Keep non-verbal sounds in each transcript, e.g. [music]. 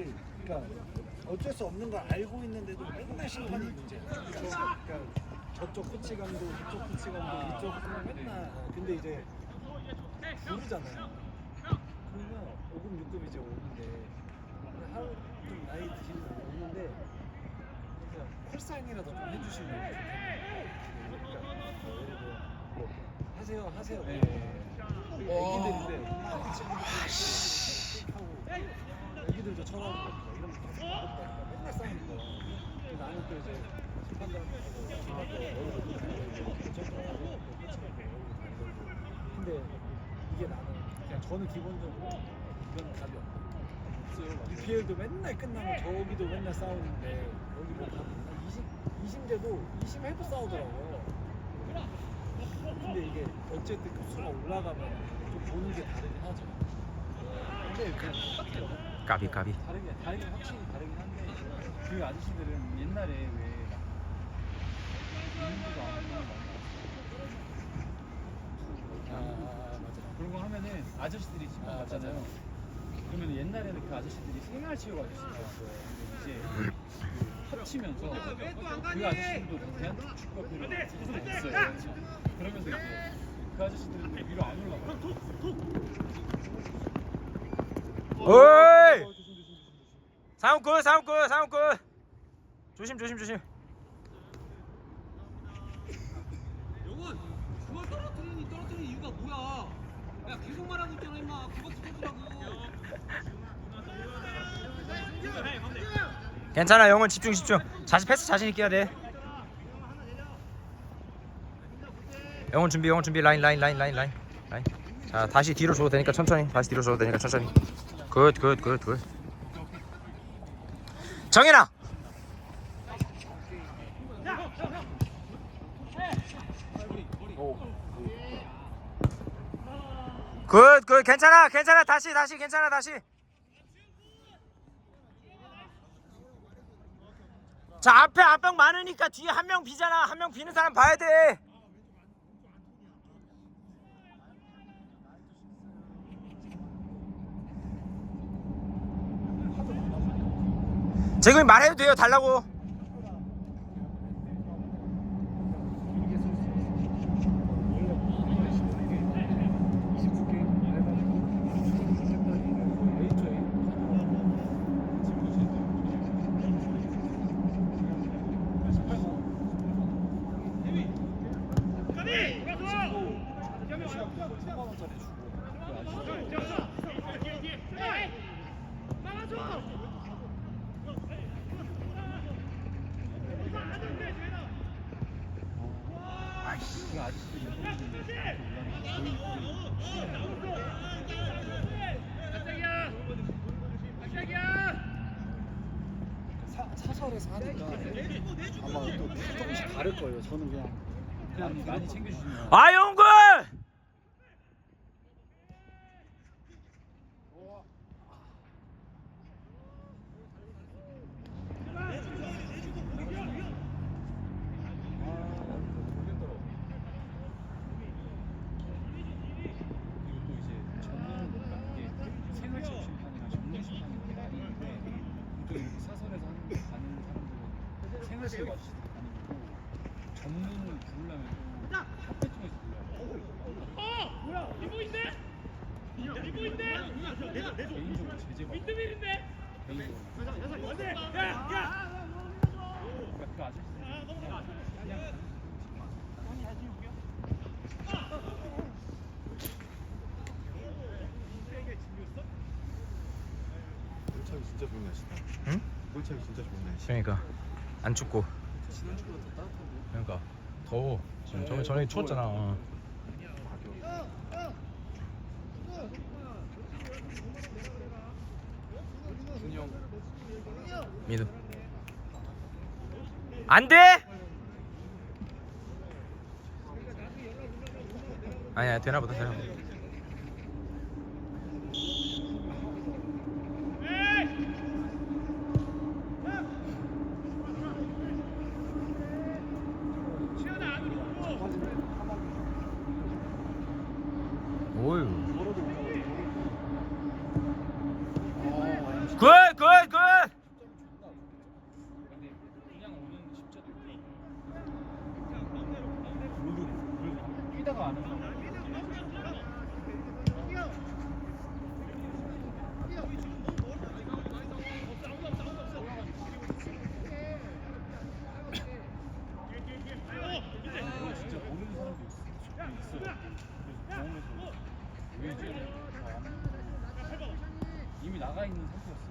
이게 그러니까 어쩔 수 없는 걸 알고 있는데도 맨날 심판이 문제야. 저, 그러니까 저쪽 끝이 감도 이쪽 끝이 감도 이쪽 끝이 맨날 근데 이제 모르잖아요. 그러면 5급 6급 이제 오는데 하루 좀 나이 드시는 분 오는데 그냥 콜사인이라도 좀 해주시면 좋겠네요. 그러니까 뭐뭐 하세요 하세요. 네. 애기들인데 그 친구들 하고 애기들도 쳐다보고 이런 거다 어렵다니까 맨날 싸우는 거야. 나는 또 이제 심판들한테 근데 이게 나는 그냥 저는 기본적으로 이건 답이 없어요. UPL도 맨날 끝나면 저기도 맨날 싸우는데 여기 뭐한 20, 20대도 20 해도 싸우더라고요. 근데 이게 어쨌든 급수가 올라가면 좀 보는 게 다르긴 하죠. 근데 그냥 똑같아요. 까비 까비 다르게 다르게 확실히 다르긴 한데 그 아저씨들은 옛날에 왜 인구가 안 하는 아, 아 맞아. 그런 거 하면은 아저씨들이 집에 아, 갔잖아요. 그러면 옛날에는 그 아저씨들이 생활치료 아저씨였어요. 근데 이제 그 합치면서 그 아저씨들도 대한 축구협회를 소속했어요. 그러면서 이제 그 아저씨들은 위로 안 올라가요. 오 끝 상훈 끝 조심 조심 조심. 영원 그걸 떨어뜨리니 떨어뜨리는 이유가 뭐야? 야 계속 말하고 있잖아 임마. 그거 붙여주라고. 괜찮아 영훈. 집중 집중. 자신 패스 자신 있게 해야 돼. 영훈 준비 영훈 준비. 라인 라인 라인 라인 라인. 라인. 자 다시 뒤로 줘도 되니까 천천히. 다시 뒤로 줘도 되니까 천천히. 굿 굿 굿굿 정현아. 굿 굿. 괜찮아 괜찮아. 다시 다시 괜찮아 다시. 자 앞에 압박 많으니까 뒤에 한 명 비잖아. 한 명 비는 사람 봐야 돼 지금 말해도 돼요 달라고 그 사, 사설에서 하니까 아마 또 조금씩 다를 거예요. 저는 그냥 그냥 많이 챙겨주시면. 아영군 그리고 또 이제 전문 이게 생활체육 심판이나 전문 심판이 이렇게 나뉘는데 또 이렇게 사설에서 하는 가는 아저씨들이 다니고 전문을 부르려면 또 협회 통해서 불러요. 개인적으로 제재가 개인적으로 그러니까 그 아저씨들이 그냥 그냥 골차기 진짜 좋은 날씨다. 응? 골차기 진짜 날씨. 그러니까 안 춥고. 지난주보다 더 따뜻한데. 그러니까 더워. 지금 전에 전에 추웠잖아. 어. 미드. 안돼! 아니야 되나보다 되나보다 오유 걸어도 올라가고. 아, 굿굿굿 나가 있는 상태였어.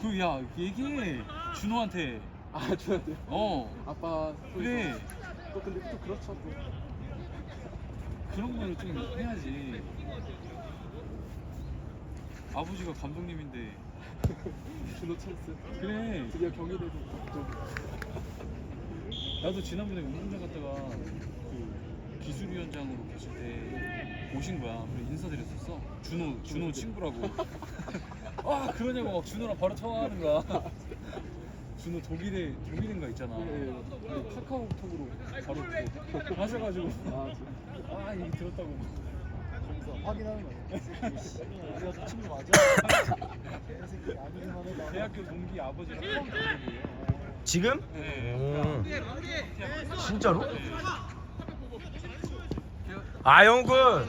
그 야 얘기해 준호한테. 아 좋아요. 어. 아빠 그래. 또 근데 또 그렇죠 또. 그런 거를 좀 해야지. 아버지가 감독님인데. [laughs] 준호 찬스. 그래. 드디어 경희대도 좀. 나도 지난번에 운동장 갔다가 그 기술위원장으로 계실 때 오신 거야. 그래 인사드렸었어. 준호 준호 [laughs] 친구라고. [laughs] 아 그러냐고 막 준호랑 바로 통화하는 거야. [laughs] 준호 독일에 독일인가 있잖아. 예, 근데 카카오톡으로 바로 또 하셔가지고 아. [laughs] 아 얘기 들었다고. 거기서 확인하는 거야. [laughs] 우리가 저 친구 맞아? 개새끼 아니기만 해봐. 대학교 동기 아버지랑 처음 뵙거든요. 지금? 네. 오. 진짜로? 아 영군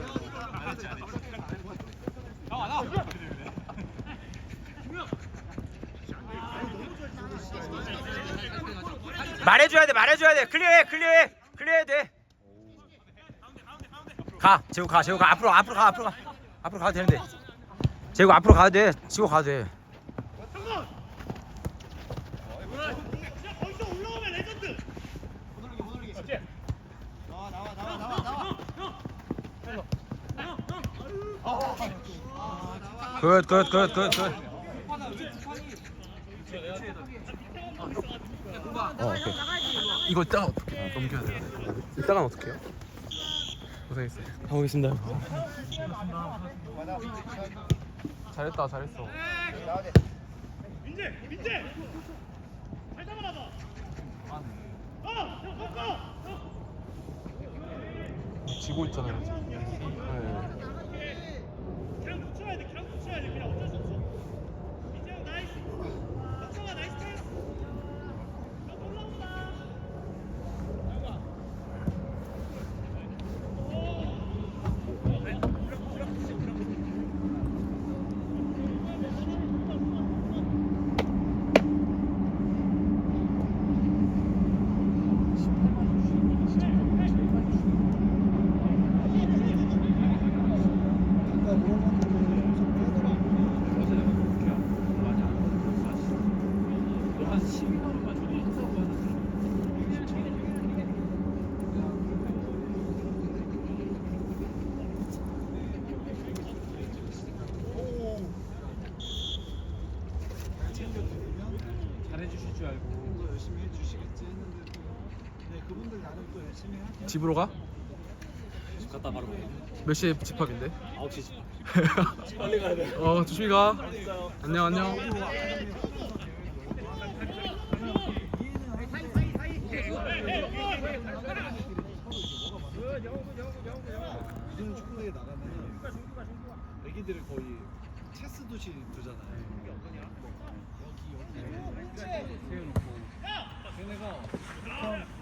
말해줘야 돼 말해줘야 돼. 클리어해 클리어해. 클리어해야 돼가 재우 가 재우 가. 앞으로 앞으로 가 앞으로 가. 앞으로 가도 되는데. 재우 앞으로 가도 돼. 치고 가도 돼. 굿, 굿, 굿, 굿, 굿. 어, 오케이. 이거 이따가 어떻게 넘겨야 돼? 이따가 어떻게 해요? 고생했어요. 가보겠습니다. 잘했다, 잘했어. 지고 있잖아요. 지금. 네. 아까 물어봤는데 좀 빼더라고. 잘해주실 줄 알고. 더 열심히 해주시겠지 했는데 또 네, 그분들 나름 또 열심히 할게요. 집으로 가? 집 갔다 바로 몇 시에 집합인데? 9시 집 [laughs] 빨리 가야 돼. 어, 조심히 가. 안녕, 안녕. 요즘 축구대회 나가면 애기들을 거의 체스 두시 두잖아요. 세워놓고. 걔네가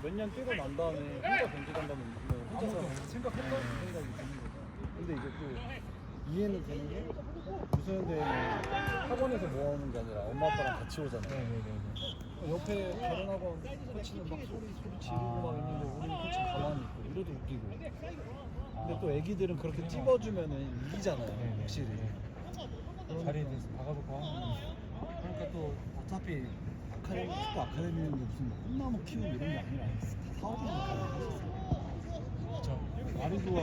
몇년 뛰고 난 다음에 혼자 경기 간다면 혼자서 생각했던 생각이 드는 거죠. 근데 이제 또 이해는 되는 게 무소년대회는 학원에서 모아오는 게 아니라 엄마 아빠랑 같이 오잖아요. 옆에 다른 학원 코치는 막 소리 소리 지르고 막 있는데 우리는 코치 가만히 있고 이래도 웃기고. 근데 또 애기들은 그렇게 찝어주면은 이기잖아요. 확실히. 자리에 대해서 박아놓고 그러니까 또 어차피 아카데미 축구 아카데미는 무슨 뭐 꿈나무 키우고 이런 게 아니라 다 사업이니까 그렇죠. 마리도와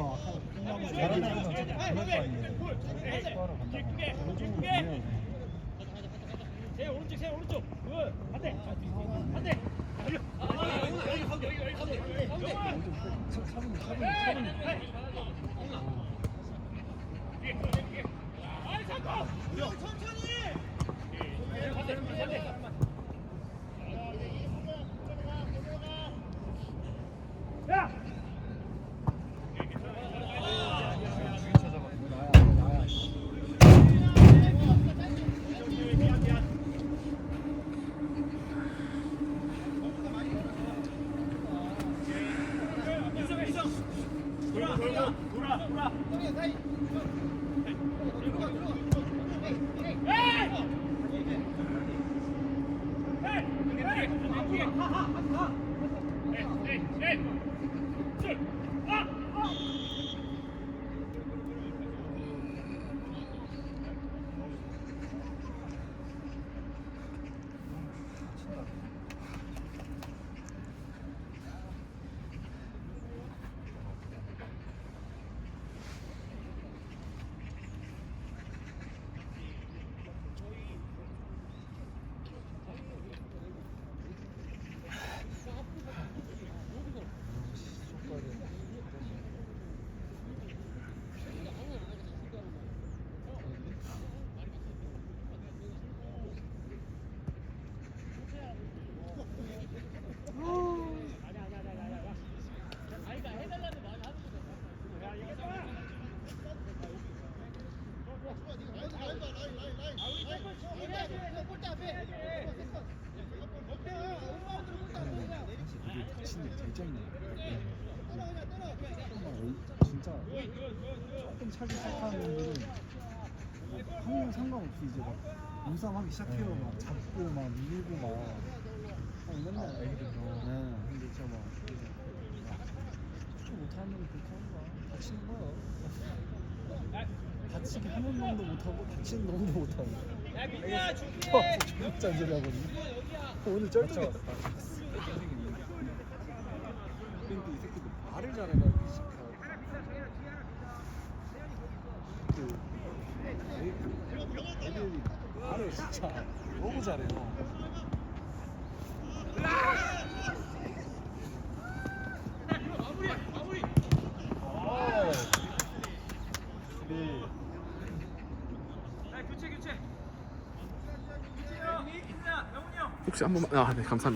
꿈나무 잘하는 애들은 어차피 그럴 거 아니에요. 축구하러 간다고. 그런 쪽으로 보내야 돼. 차분히 차분 히 차분 히 이게 짜증나. 정말 진짜 조금 차기 시작하는 분들은 한명 상관없이 이제 막 몸싸움하기 시작해요. 막 잡고 막 밀고 막. 아, 맨날 애기들도. 네. 근데 진짜 막 쫓아 못하는 그렇게 하는 거야. 다치는 거야. 다치게 하는 놈도 못하고 다치는 놈도 못하고. 야 민야 준비해. 존나 짠소리 하거든. 오늘 쩔쩔. 근데 이 새끼들 말을 잘해가지고. 그 진짜 너무 잘해요. 아, 네. 혹시 한 번만 아 네 감사합니다